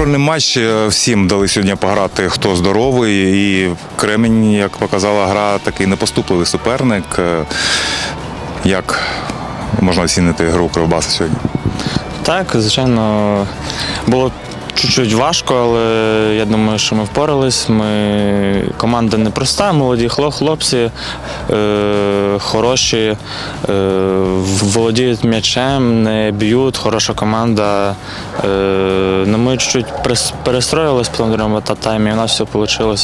Контрольний матч е, всім дали сьогодні пограти, хто здоровий. І Кремінь, як показала гра, такий непоступливий суперник. Е, Як можна оцінити гру Кривбаса сьогодні? Так, звичайно, було чуть-чуть важко, але я думаю, що ми впорались. Ми команда непроста, молоді хлопці, е, хороші, е, володіють м'ячем, не б'ють, хороша команда. Е, ну, ми чуть-чуть перестроїлись по та- таймі, у нас все вийшло.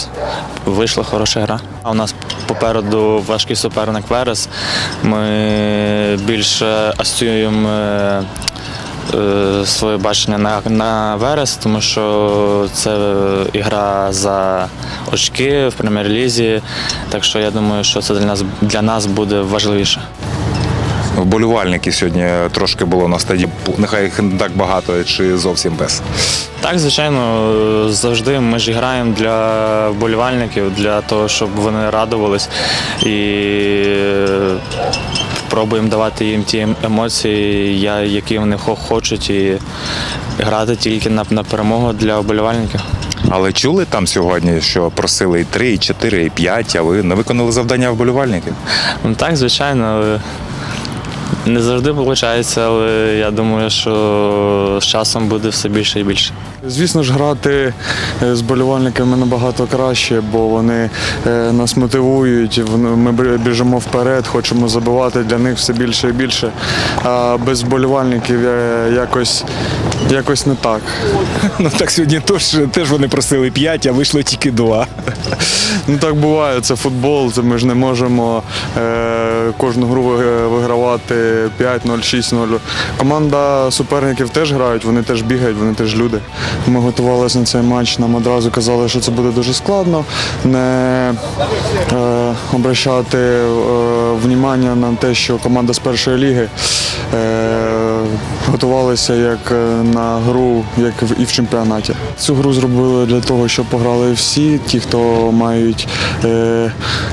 Вийшла хороша гра. А у нас попереду важкий суперник Верес. Ми більше асоціюємо е, своє бачення на, на Верес, тому що це ігра за очки в прем'єр-лізі. Так що я думаю, що це для нас для нас буде важливіше. Вболівальники сьогодні трошки було на стадії, нехай їх не так багато чи зовсім без. Так, звичайно, завжди ми ж граємо для вболівальників, для того, щоб вони радувались і пробуємо давати їм ті емоції, які вони хочуть, і грати тільки на, на перемогу для вболівальників. Але чули там сьогодні, що просили і 3, і 4, і 5, а ви не виконали завдання вболівальників? Ну так, звичайно, не завжди виходить, але я думаю, що з часом буде все більше і більше. Звісно ж, грати е, з болівальниками набагато краще, бо вони е, нас мотивують. Ми біжимо вперед, хочемо забивати для них все більше і більше. А без болівальників е, якось, якось не так. Ну так сьогодні теж, теж вони просили 5, а вийшло тільки 2. Ну так буває, це футбол, це ми ж не можемо кожну гру вигравати 5-0, 6-0. Команда суперників теж грають, вони теж бігають, вони теж люди. Ми готувалися на цей матч, нам одразу казали, що це буде дуже складно. Не е, обращати е, на те, що команда з першої ліги е, готувалися як е, на гру, як і в чемпіонаті. Цю гру зробили для того, щоб пограли всі, ті, хто мають е,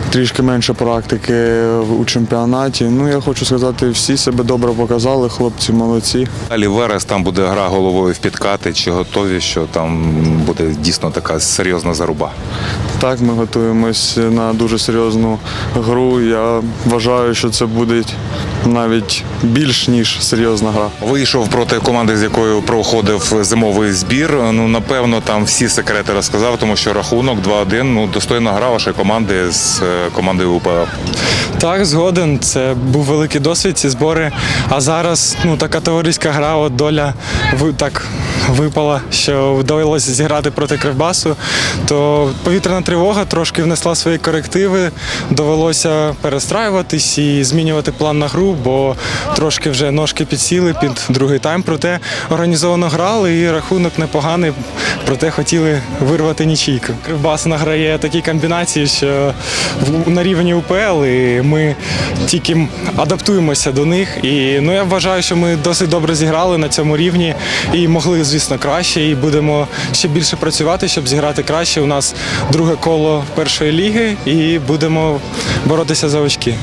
трішки менше практики у чемпіонаті. Ну я хочу сказати, всі себе добре показали, хлопці молодці. Далі Верес там буде гра головою в підкати. Чи готові, що там буде дійсно така серйозна заруба? Так, ми готуємось на дуже серйозну гру. Я вважаю, що це буде навіть більш ніж серйозна гра. Вийшов проти команди, з якою проходив зимовий збір. Ну напевно, там всі секрети розказав, тому що рахунок 2-1, Ну достойна гра вашої команди з е, командою УПЛ. Так, згоден. Це був великий досвід, ці збори. А зараз ну, така товариська гра, от доля так випала, що вдалося зіграти проти Кривбасу. То повітряна тривога трошки внесла свої корективи. Довелося перестраюватись і змінювати план на гру, бо трошки вже ножки підсіли під другий тайм. Проте організовано грали і рахунок непоганий. Проте хотіли вирвати нічийку. Кривбас награє такі комбінації, що на рівні УПЛ, і ми тільки адаптуємося до них. І ну я вважаю, що ми досить добре зіграли на цьому рівні і могли, звісно, краще. І будемо ще більше працювати, щоб зіграти краще. У нас друге коло першої ліги, і будемо боротися за очки.